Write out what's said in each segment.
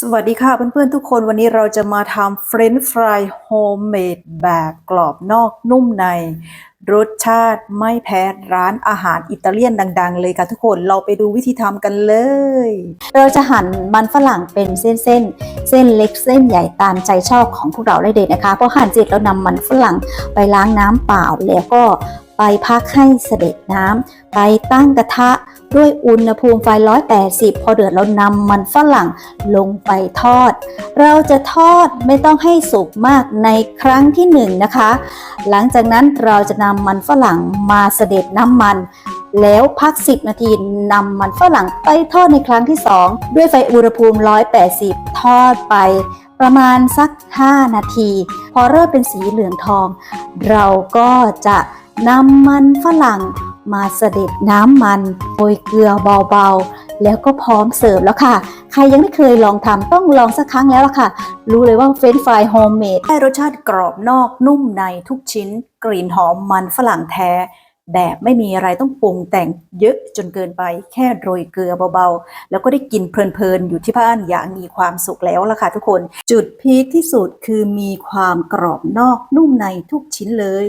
สวัสดีค่ะเพื่อนๆทุกคนวันนี้เราจะมาทำเฟรนช์ฟรายโฮมเมดแบบกรอบนอกนุ่มใน รสชาติไม่แพ้ร้านอาหารอิตาเลียนดัง ๆ เลยค่ะทุกคนเราไปดูวิธีทำกันเลย เราจะหั่นมันฝรั่งเป็นเส้นๆ เส้นเล็กเส้นใหญ่ตามใจชอบของพวกเราได้เลยนะคะพราะหั่นเสร็จเรานำมันฝรั่งไปล้างน้ำเปล่าแล้วก็ ไปพักให้เสด็จน้ำไปตั้งกระทะด้วยอุณหภูมิไฟ 180 พอเดือดเรานำมันฝรั่งลงไปทอด เราจะทอดไม่ต้องให้สุกมากในครั้งที่หนึ่งนะคะ หลังจากนั้นเราจะนำมันฝรั่งมาเสด็จน้ำมัน แล้วพัก 10 นาทีนำมันฝรั่งไปทอดในครั้งที่ 2 ด้วยไฟอุณหภูมิ 180 ทอดไปประมาณสัก 5 นาที พอเริ่มเป็นสีเหลืองทอง เราก็จะ นำมันฝรั่งมาเสด็จน้ำมันโรยเกลือเบาๆ แล้วก็พร้อมเสิร์ฟแล้วค่ะ ใครยังไม่เคยลองทำต้องลองสักครั้งแล้วล่ะค่ะ รู้เลยว่าเฟรนช์ฟรายโฮมเมดได้รสชาติกรอบนอกนุ่มในทุกชิ้น กลิ่นหอมมันฝรั่งแท้ แบบไม่มีอะไรต้องปรุงแต่งเยอะจนเกินไป แค่โรยเกลือเบาๆ แล้วก็ได้กินเพลินๆ อยู่ที่บ้านอย่างมีความสุขแล้วล่ะค่ะทุกคน จุดพีคที่สุดคือมีความกรอบนอกนุ่มในทุกชิ้นเลย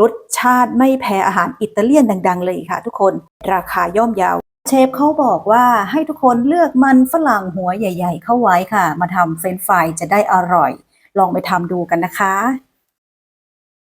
รสชาติไม่แพ้อาหารอิตาเลียนดังๆ เลยค่ะทุกคน ราคาย่อมเยาว เชฟเขาบอกว่าให้ทุกคนเลือกมันฝรั่งหัวใหญ่ ๆ เข้าไว้ค่ะ มาทำเฟรนฟรายจะได้อร่อย ลองไปทำดูกันนะคะ